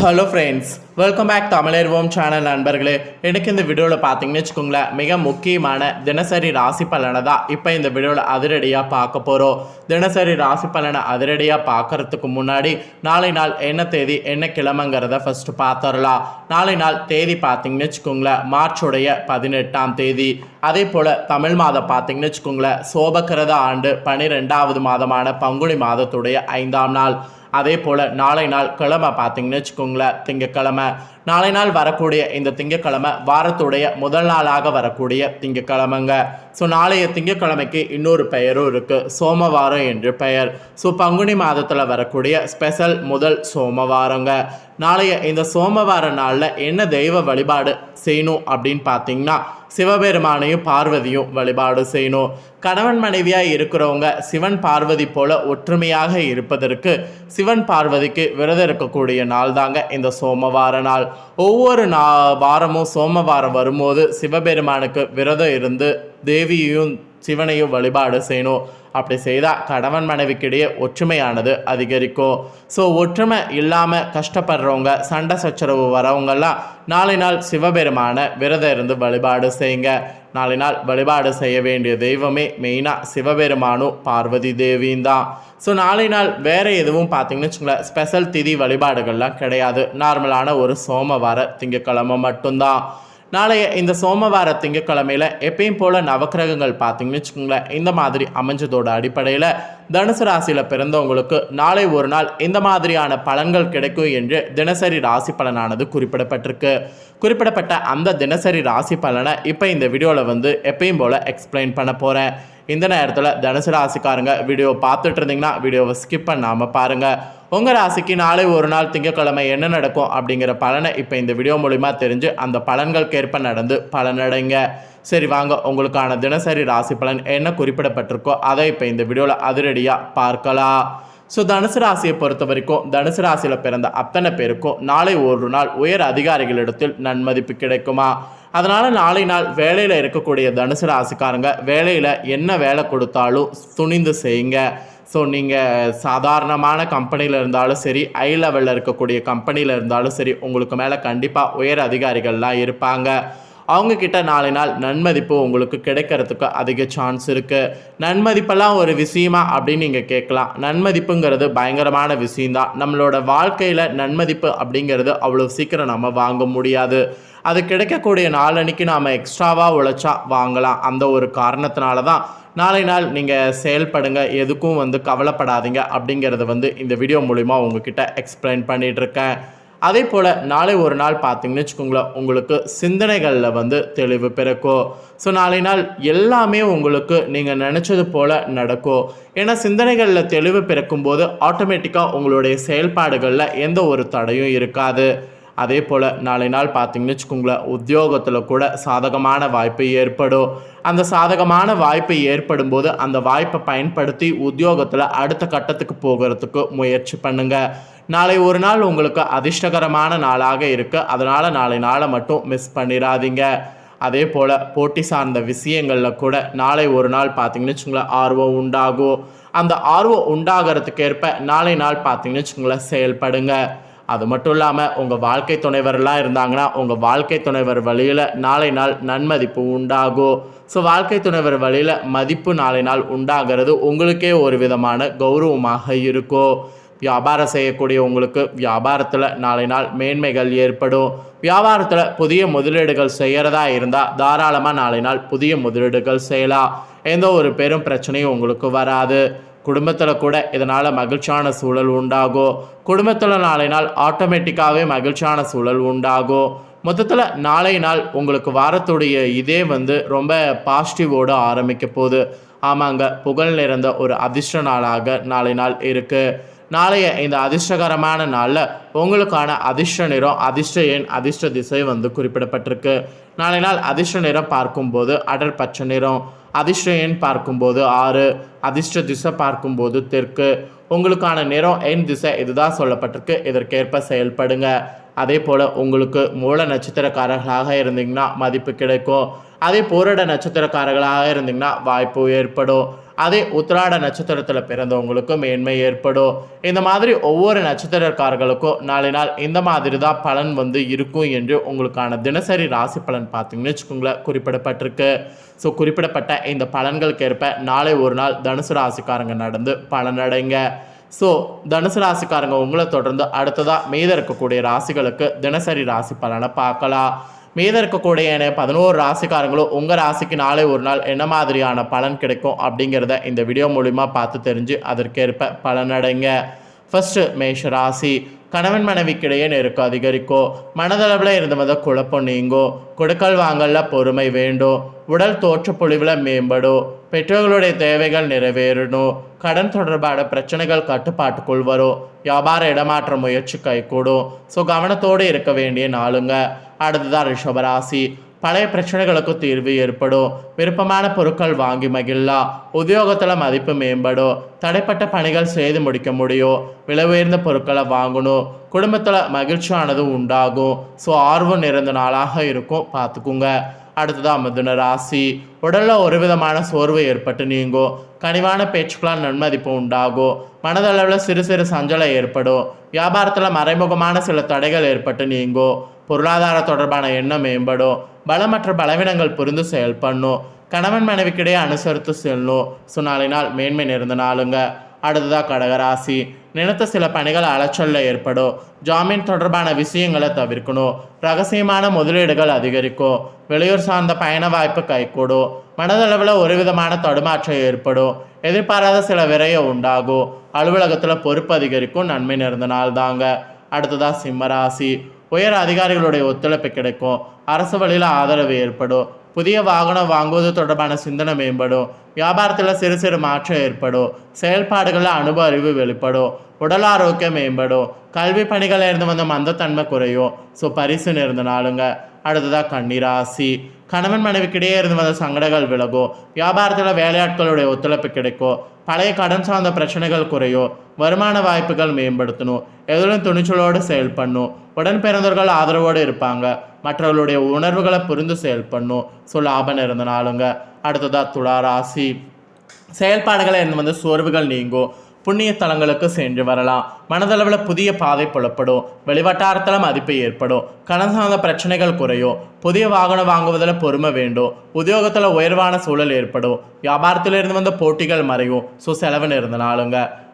Hello friends welcome back தமிழர்வோம் channel நண்பர்களே. எனக்கு இந்த வீடியோவில் பார்த்தீங்கன்னு வச்சுக்கோங்களேன் மிக முக்கியமான தினசரி ராசி பலனை தான் இப்போ இந்த வீடியோவில் அதிரடியாக பார்க்க போகிறோம் தினசரி ராசி பலனை அதிரடியாக பார்க்கறதுக்கு முன்னாடி நாளை நாள் என்ன தேதி என்ன கிழமைங்கிறத ஃபஸ்ட்டு பார்த்துடலாம் நாளை நாள் தேதி பார்த்தீங்கன்னு வச்சுக்கோங்களேன் மார்ச்சுடைய பதினெட்டாம் தேதி. அதே போல் தமிழ் மாதம் பார்த்தீங்கன்னு வச்சுக்கோங்களேன் சோபக்கிரத ஆண்டு பனிரெண்டாவது மாதமான பங்குனி மாதத்துடைய ஐந்தாம் நாள். அதே போல் நாளை நாள் கிழமை பார்த்தீங்கன்னு வச்சுக்கோங்களேன் திங்கக்கிழமை. நாளை நாள் வரக்கூடிய இந்த திங்கக்கிழமை வாரத்துடைய முதல் நாளாக வரக்கூடிய திங்கக்கிழமைங்க. ஸோ நாளைய திங்கக்கிழமைக்கு இன்னொரு பெயரும் இருக்குது சோமவாரம் என்று பெயர். ஸோ பங்குனி மாதத்தில் வரக்கூடிய ஸ்பெஷல் முதல் சோமவாரங்க. நாளைய இந்த சோமவார நாளில் என்ன தெய்வ வழிபாடு செய்யணும் அப்படின்னு பார்த்தீங்கன்னா சிவபெருமானையும் பார்வதியும் வழிபாடு செய்யணும். கணவன் மனைவியாக இருக்கிறவங்க சிவன் பார்வதி போல ஒற்றுமையாக இருப்பதற்கு சிவன் பார்வதிக்கு விரதம் இருக்கக்கூடிய நாள் தாங்க இந்த சோமவார நாள். ஒவ்வொரு நா வாரமும் சோமவாரம் வரும்போது சிவபெருமானுக்கு விரதம் இருந்து தேவியையும் சிவனையும் வழிபாடு செய்யணும் அப்படி செய்தால் கணவன் மனைவிக்கிடையே ஒற்றுமையானது அதிகரிக்கும். ஸோ ஒற்றுமை இல்லாமல் கஷ்டப்படுறவங்க சண்டை சச்சரவு வரவங்கெல்லாம் நாளை நாள் சிவபெருமான விரதம் இருந்து வழிபாடு செய்யுங்க. நாளை நாள் வழிபாடு செய்ய வேண்டிய தெய்வமே மெயினாக சிவபெருமானும் பார்வதி தேவியும் தான். ஸோ நாளை நாள் வேறு எதுவும் பார்த்தீங்கன்னு வச்சுங்களேன் ஸ்பெஷல் திதி வழிபாடுகள்லாம் கிடையாது. நார்மலான ஒரு சோமவார திங்கக்கிழமை மட்டும்தான். நாளைய இந்த சோமவார திங்கக்கிழமையில் எப்பயும் போல் நவக்கிரகங்கள் பார்த்தீங்கன்னு வச்சுக்கோங்களேன். இந்த மாதிரி அமைஞ்சதோட அடிப்படையில் தனுசு ராசியில் பிறந்தவங்களுக்கு நாளை ஒரு நாள் இந்த மாதிரியான பலன்கள் கிடைக்கும் என்று தினசரி ராசி பலனானது குறிப்பிடப்பட்டிருக்கு. குறிப்பிடப்பட்ட அந்த தினசரி ராசி பலனை இப்போ இந்த வீடியோவில் வந்து எப்பயும் போல் எக்ஸ்பிளைன் பண்ண போகிறேன் இந்த நேரத்தில் தனுசு ராசிக்காரங்க வீடியோ பார்த்துட்டு இருந்தீங்கன்னா வீடியோவை ஸ்கிப் பண்ணாமல் பாருங்கள் உங்கள் ராசிக்கு நாளை ஒரு நாள் திங்கட்கிழமை என்ன நடக்கும் அப்படிங்கிற பலனை இப்போ இந்த வீடியோ மூலிமா தெரிஞ்சு அந்த பலன்களுக்கேற்ப நடந்து பலனடைங்க சரி வாங்க. உங்களுக்கான தினசரி ராசி பலன் என்ன குறிப்பிடப்பட்டிருக்கோ அதை இப்போ இந்த வீடியோவில் அதிரடியாக பார்க்கலாம். ஸோ தனுசு ராசியை பொறுத்த வரைக்கும் தனுசு ராசியில் பிறந்த அத்தனை பேருக்கும் நாளை ஒரு நாள் உயர் அதிகாரிகளிடத்தில் நன்மதிப்பு கிடைக்குமா? அதனால் நாளை நாள் வேலையில் இருக்கக்கூடிய தனுசு ராசிக்காரங்க வேலையில் என்ன வேலை கொடுத்தாலும் துணிந்து செய்யுங்க. ஸோ நீங்கள் சாதாரணமான கம்பெனியில் இருந்தாலும் சரி ஐ லெவலில் இருக்கக்கூடிய கம்பெனியில் இருந்தாலும் சரி உங்களுக்கு மேலே கண்டிப்பாக உயர் அதிகாரிகள்லாம் இருப்பாங்க. அவங்கக்கிட்ட நாலு நாள் நன்மதிப்பு உங்களுக்கு கிடைக்கிறதுக்கு அதிக சான்ஸ் இருக்குது நன்மதிப்பெல்லாம் ஒரு விஷயமா அப்படின்னு நீங்கள் கேட்கலாம். நன்மதிப்புங்கிறது பயங்கரமான விஷயந்தான் நம்மளோட வாழ்க்கையில் நன்மதிப்பு அப்படிங்கிறது அவ்வளோ சீக்கிரம் நம்ம வாங்க முடியாது. அது கிடைக்கக்கூடிய நாளன்னைக்கு நாம் எக்ஸ்ட்ராவாக உழைச்சா வாங்கலாம். அந்த ஒரு காரணத்தினால தான் நாளை நாள் நீங்கள் செயல்படுங்க எதுக்கும் வந்து கவலைப்படாதீங்க அப்படிங்கிறத வந்து இந்த வீடியோ மூலிமா உங்ககிட்ட எக்ஸ்பிளைன் பண்ணிகிட்ருக்கேன் அதே போல் நாளை ஒரு நாள் பார்த்தீங்கன்னு வச்சுக்கோங்களேன் உங்களுக்கு சிந்தனைகளில் வந்து தெளிவு பிறக்கும். ஸோ நாளை நாள் எல்லாமே உங்களுக்கு நீங்கள் நினச்சது போல் நடக்கும். ஏன்னா சிந்தனைகளில் தெளிவு பிறக்கும்போது ஆட்டோமேட்டிக்காக உங்களுடைய செயல்பாடுகளில் எந்த ஒரு தடையும் இருக்காது. அதே போல் நாளை நாள் பார்த்தீங்கன்னு வச்சுக்கோங்களேன் உத்தியோகத்தில் கூட சாதகமான வாய்ப்பு ஏற்படும். அந்த சாதகமான வாய்ப்பு ஏற்படும் போது அந்த வாய்ப்பை பயன்படுத்தி உத்தியோகத்தில் அடுத்த கட்டத்துக்கு போகிறதுக்கு முயற்சி பண்ணுங்கள் நாளை ஒரு நாள் உங்களுக்கு அதிர்ஷ்டகரமான நாளாக இருக்குது அதனால் நாளை நாளை மட்டும் மிஸ் பண்ணிடாதீங்க அதே போல் போட்டி சார்ந்த விஷயங்களில் கூட நாளை ஒரு நாள் பார்த்தீங்கன்னு வச்சுங்களேன் ஆர்வம் உண்டாகும். அந்த ஆர்வம் உண்டாகிறதுக்கேற்ப நாளை நாள் பார்த்தீங்கன்னு வச்சுங்களேன் செயல்படுங்க. அது மட்டும் இல்லாமல் உங்கள் வாழ்க்கை துணைவரெலாம் இருந்தாங்கன்னா உங்கள் வாழ்க்கை துணைவர் வழியில் நாளை நாள் நன்மதிப்பு உண்டாகும். ஸோ வாழ்க்கை துணைவர் வழியில் மதிப்பு நாளை நாள் உண்டாகிறது. உங்களுக்கே ஒரு விதமான கௌரவமாக இருக்கும். வியாபாரம் செய்யக்கூடிய உங்களுக்கு வியாபாரத்தில் நாளை நாள் மேன்மைகள் ஏற்படும். வியாபாரத்தில் புதிய முதலீடுகள் செய்கிறதா இருந்தால் தாராளமாக நாளை நாள் புதிய முதலீடுகள் செய்யலாம். எந்த ஒரு பெரும் பிரச்சனையும் உங்களுக்கு வராது. குடும்பத்தில் கூட இதனால் மகிழ்ச்சியான சூழல் உண்டாகும் குடும்பத்தில் நாளை நாள் ஆட்டோமேட்டிக்காகவே மகிழ்ச்சியான சூழல் உண்டாகும் மொத்தத்தில் நாளை நாள் உங்களுக்கு வாரத்துடைய இதே வந்து ரொம்ப பாசிட்டிவோடு ஆரம்பிக்க போகுது. ஆமாங்க புகழ் நிறைந்த ஒரு அதிர்ஷ்ட நாளாக நாளை நாள் இருக்குது நாளைய இந்த அதிர்ஷ்டகரமான நாளில் உங்களுக்கான அதிர்ஷ்ட நிறம் அதிர்ஷ்ட எண் அதிர்ஷ்ட திசை வந்து குறிப்பிடப்பட்டிருக்கு. நாளை நாள் அதிர்ஷ்ட நிறம் பார்க்கும்போது அடர் பச்சை நிறம். அதிர்ஷ்ட எண் பார்க்கும்போது ஆறு அதிர்ஷ்ட திசை பார்க்கும்போது தெற்கு. உங்களுக்கான நிறம் எண் திசை இதுதான் சொல்லப்பட்டிருக்கு. இதற்கேற்ப செயல்படுங்க. அதே போல் உங்களுக்கு மூல நட்சத்திரக்காரர்களாக இருந்தீங்கன்னா மதிப்பு கிடைக்கும். அதே போராட நட்சத்திரக்காரர்களாக இருந்தீங்கன்னா வாய்ப்பு ஏற்படும். அதே உத்திராட நட்சத்திரத்தில் பிறந்தவங்களுக்கு மேன்மை ஏற்படும். இந்த மாதிரி ஒவ்வொரு நட்சத்திரக்காரர்களுக்கும் நாளை நாள் இந்த மாதிரி தான் பலன் வந்து இருக்கும் என்று உங்களுக்கான தினசரி ராசி பலன் பார்த்தீங்கன்னு வச்சுக்கோங்களேன் குறிப்பிடப்பட்டிருக்கு. ஸோ குறிப்பிடப்பட்ட இந்த பலன்களுக்கு ஏற்ப நாளை ஒரு நாள் தனுசு ராசிக்காரங்க நடந்து பலனடைங்க ஸோ தனுசு ராசிக்காரங்க உங்களை தொடர்ந்து அடுத்ததாக மீத இருக்கக்கூடிய ராசிகளுக்கு தினசரி ராசி பலனை பார்க்கலாம். மீதம் இருக்கக்கூடிய பதினோரு ராசிக்காரங்களும் உங்கள் ராசிக்கு நாளை ஒரு நாள் என்ன மாதிரியான பலன் கிடைக்கும் அப்படிங்கிறத இந்த வீடியோ மூலிமா பார்த்து தெரிஞ்சு அதற்கேற்ப பலனடைங்க. ஃபஸ்ட்டு மேஷ ராசி. கணவன் மனைவிக்கிடையே நெருக்கம் அதிகரிக்கும் மனதளவில் இருந்து வந்த குழப்பம் நீங்கும் கொடுக்கல் வாங்கல பொறுமை வேண்டும் உடல் தோற்ற பொழிவில் மேம்படும் பெற்றோர்களுடைய தேவைகள் நிறைவேறணும் கடன் தொடர்பான பிரச்சனைகள் கட்டுப்பாட்டுக்குள் வரும் வியாபார இடமாற்ற முயற்சி கைகூடும் ஸோ கவனத்தோடு இருக்க வேண்டிய நாளுங்க. அடுத்ததான் ரிஷபராசி. பழைய பிரச்சனைகளுக்கு தீர்வு ஏற்படும். விருப்பமான பொருட்கள் வாங்கி மகிழலாம். உத்தியோகத்தில் மதிப்பு மேம்படும். தடைப்பட்ட பணிகள் செய்து முடிக்க முடியும். விலை உயர்ந்த பொருட்களை வாங்கணும். குடும்பத்தில் மகிழ்ச்சியானது உண்டாகும். ஸோ ஆர்வம் நிறைந்த நாளாக இருக்கும். பார்த்துக்குங்க. அடுத்ததாக மிதுன ராசி. உடலில் ஒரு விதமான சோர்வு ஏற்பட்டு நீங்கும். கனிவான பேச்சுக்களால் நன்மதிப்பு உண்டாகும். மனதளவில் சிறு சிறு சஞ்சலம் ஏற்படும். வியாபாரத்தில் மறைமுகமான சில தடைகள் ஏற்பட்டு நீங்கும். பொருளாதார தொடர்பான எண்ணம் மேம்படும். பலமற்ற பலவீனங்கள் புரிந்து செயல்படணும். கணவன் மனைவிக்கிடையே அனுசரித்து செல்லும் சுனாலினால் மேன்மை நிறைந்த நாளுங்க. அடுத்ததாக கடகராசி. நினைத்த சில பணிகள் அலைச்சல்ல ஏற்படும். ஜாமீன் தொடர்பான விஷயங்களை தவிர்க்கணும். ரகசியமான முதலீடுகள் அதிகரிக்கும். வெளியூர் சார்ந்த பயண வாய்ப்பு கைகூடும். மனதளவில் ஒரு விதமான தடுமாற்றம் ஏற்படும். எதிர்பாராத சில விரயம் உண்டாகும். அலுவலகத்தில் பொறுப்பு அதிகரிக்கும். நன்மை நிறைந்த நாள் தாங்க அடுத்ததாக சிம்மராசி. உயர் அதிகாரிகளுடைய ஒத்துழைப்பு கிடைக்கும். அரசு வழியில் ஆதரவு ஏற்படும். புதிய வாகனம் வாங்குவது தொடர்பான சிந்தனை மேம்படும். வியாபாரத்தில் சிறு சிறு மாற்றம் ஏற்படும். செயல்பாடுகளில் அனுபவ அறிவு வெளிப்படும். உடல் ஆரோக்கியம் மேம்படும். கல்வி பணிகளில் இருந்து வந்த மந்தத்தன்மை குறையும். ஸோ பரிசு நேர்ந்த நாளுங்க. அடுத்ததாக கன்னிராசி. கணவன் மனைவிக்கிடையே இருந்து வந்த சங்கடங்கள் விலகும் வியாபாரத்தில் வேலையாட்களுடைய ஒத்துழைப்பு கிடைக்கும் பழைய கடன் சார்ந்த பிரச்சனைகள் குறையும் வருமான வாய்ப்புகள் மேம்படுத்தணும் எதிலும் துணிச்சலோடு செயல்படணும் உடன் பிறந்தவர்கள் ஆதரவோடு இருப்பாங்க மற்றவர்களுடைய உணர்வுகளை புரிந்து செயல்படணும் ஸோ லாபம் இருந்தனாலுங்க அடுத்ததாக துலா ராசி செயல்பாடுகளை இருந்து வந்து சோர்வுகள் நீங்கும் புண்ணிய தலங்களுக்கு சென்று வரலாம். மனதளவில் புதிய பாதை புலப்படும். வெளிவட்டாரத்தில் மதிப்பு ஏற்படும். கடன் சார்ந்த பிரச்சனைகள் குறையும். புதிய வாகனம் வாங்குவதில் பொறுமை வேண்டும். உத்தியோகத்தில் உயர்வான சூழல் ஏற்படும். வியாபாரத்தில் இருந்து வந்த போட்டிகள் மறையும். ஸோ செலவு இருந்த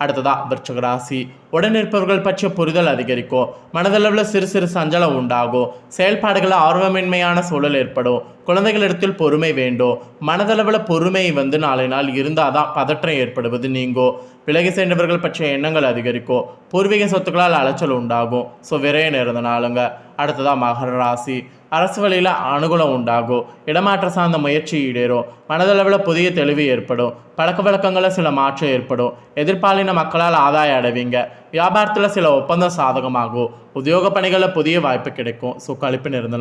அடுத்ததாக அடுத்ததா விருச்சக ராசி. உடன் இருப்பவர்கள் பற்றிய புரிதல் அதிகரிக்கும். மனதளவில் சிறு சிறு சஞ்சலம் உண்டாகும். செயல்பாடுகளில் ஆர்வமின்மையான சூழல் ஏற்படும். குழந்தைகளிடத்தில் பொறுமை வேண்டும். மனதளவில் பொறுமை வந்து நாளை நாள் இருந்தால் தான் பதற்றம் ஏற்படுவது நீங்கும். விலகி சென்றவர்கள் பற்றிய எண்ணங்கள் அதிகரிக்கும். பூர்வீக சொத்துக்களால் அலைச்சல் உண்டாகும். ஸோ விரைய நேர்ந்த நாளுங்க. அடுத்ததாக மகர ராசி. அரசு வழியில் அனுகூலம் உண்டாகும். இடமாற்ற சார்ந்த முயற்சி ஈடேறும். மனதளவில் புதிய தெளிவு ஏற்படும். பழக்க வழக்கங்களில் சில மாற்றம் ஏற்படும். எதிர்பாலின மக்களால் ஆதாயம் அடைவீங்க. வியாபாரத்தில் சில ஒப்பந்தம் சாதகமாகும். உத்தியோக பணிகளில் புதிய வாய்ப்பு கிடைக்கும். ஸோ கழிப்பு நிறந்த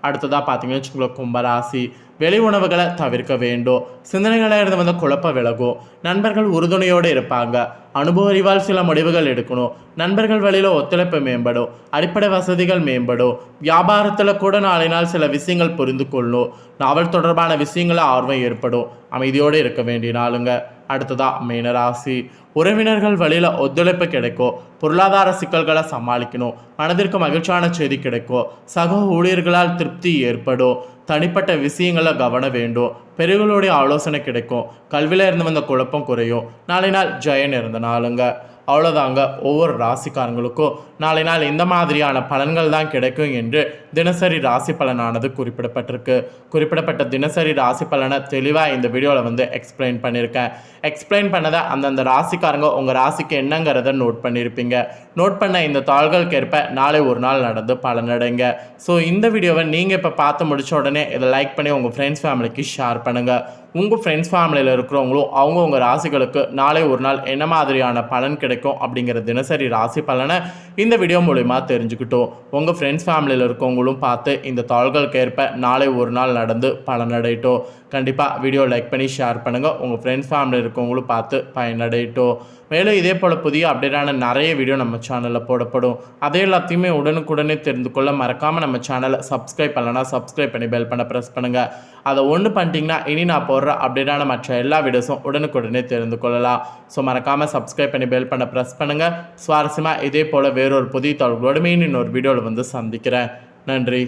அடுத்ததாக பார்த்தீங்கன்னு வச்சுக்கோங்களேன் கும்பராசி. வெளி உணவுகளை தவிர்க்க வேண்டும். சிந்தனைகளாக இருந்து வந்து குழப்ப விலகும். நண்பர்கள் உறுதுணையோடு இருப்பாங்க. அனுபவ அறிவால் சில முடிவுகள் எடுக்கணும். நண்பர்கள் வழியில் ஒத்துழைப்பு மேம்படும். அடிப்படை வசதிகள் மேம்படும். வியாபாரத்தில் கூட நாளை நாள் சில விஷயங்கள் புரிந்து கொள்ளும். நாவல் தொடர்பான விஷயங்கள ஆர்வம் ஏற்படும். அமைதியோடு இருக்க வேண்டிய நாளுங்க. அடுத்ததாக மீனராசி உறவினர்கள் வழியில் ஒத்துழைப்பு கிடைக்கும் பொருளாதார சிக்கல்களை சமாளிக்கணும் மனதிற்கு மகிழ்ச்சியான செய்தி கிடைக்கும் சக ஊழியர்களால் திருப்தி ஏற்படும் தனிப்பட்ட விஷயங்களை கவனம் வேண்டும் பெரியவர்களுடைய ஆலோசனை கிடைக்கும் கல்வியில் இருந்து வந்த குழப்பம் குறையும் நாளை நாள் ஜெயன் இருந்த நாளுங்க. அவ்வளோதாங்க ஒவ்வொரு ராசிக்காரங்களுக்கும். நாளை நாள் இந்த மாதிரியான பலன்கள் தான் கிடைக்கும் என்று தினசரி ராசி பலனானது குறிப்பிடப்பட்டிருக்கு. குறிப்பிடப்பட்ட தினசரி ராசி பலனை தெளிவாக இந்த வீடியோவில் வந்து எக்ஸ்பிளைன் பண்ணியிருக்கேன் எக்ஸ்பிளைன் பண்ணதை அந்தந்த ராசிக்காரங்க உங்கள் ராசிக்கு என்னங்கிறத நோட் பண்ணியிருப்பீங்க நோட் பண்ண இந்த தாள்களுக்கு ஏற்ப நாளை ஒரு நாள் நடந்து பலனடைங்க ஸோ இந்த வீடியோவை நீங்கள் இப்போ பார்த்து முடிச்ச உடனே இதை லைக் பண்ணி உங்கள் ஃப்ரெண்ட்ஸ் ஃபேமிலிக்கு ஷேர் பண்ணுங்கள் உங்கள் ஃப்ரெண்ட்ஸ் ஃபேமிலியில் இருக்கிறவங்களும் அவங்கவுங்க ராசிகளுக்கு நாளை ஒரு நாள் என்ன மாதிரியான பலன் கிடைக்கும் அப்படிங்கிற தினசரி ராசி பலனை இந்த வீடியோ மூலிமா தெரிஞ்சுக்கிட்டோம். உங்கள் ஃப்ரெண்ட்ஸ் ஃபேமிலியில் உங்களும் பார்த்து இந்த தாள்களுக்கு ஏற்ப நாளை ஒரு நாள் நடந்து பலனடையட்டும் கண்டிப்பாக வீடியோ லைக் பண்ணி ஷேர் பண்ணுங்கள் உங்கள் ஃப்ரெண்ட்ஸ் ஃபேமிலி இருக்கவங்களும் பார்த்து பயனடையட்டும் மேலும் இதே போல் புதிய அப்டேட்டான நிறைய வீடியோ நம்ம சேனலில் போடப்படும். அதே எல்லாத்தையுமே உடனுக்குடனே தெரிந்து கொள்ள மறக்காமல் நம்ம சேனலை சப்ஸ்கிரைப் பண்ணலன்னா சப்ஸ்கிரைப் பண்ணி பெல் பண்ண ப்ரெஸ் பண்ணுங்கள் அதை ஒன்று பண்ணிட்டீங்கன்னா இனி நான் போடுற அப்டேட்டான மற்ற எல்லா வீடியோஸும் உடனுக்குடனே தெரிந்து கொள்ளலாம். ஸோ மறக்காமல் சப்ஸ்கிரைப் பண்ணி பெல் பண்ண ப்ரெஸ் பண்ணுங்கள் சுவாரஸ்யமாக இதே போல் வேறொரு புதிய தகவலோடு மீன் இன்னொரு வீடியோவில் வந்து சந்திக்கிறேன். நன்றி.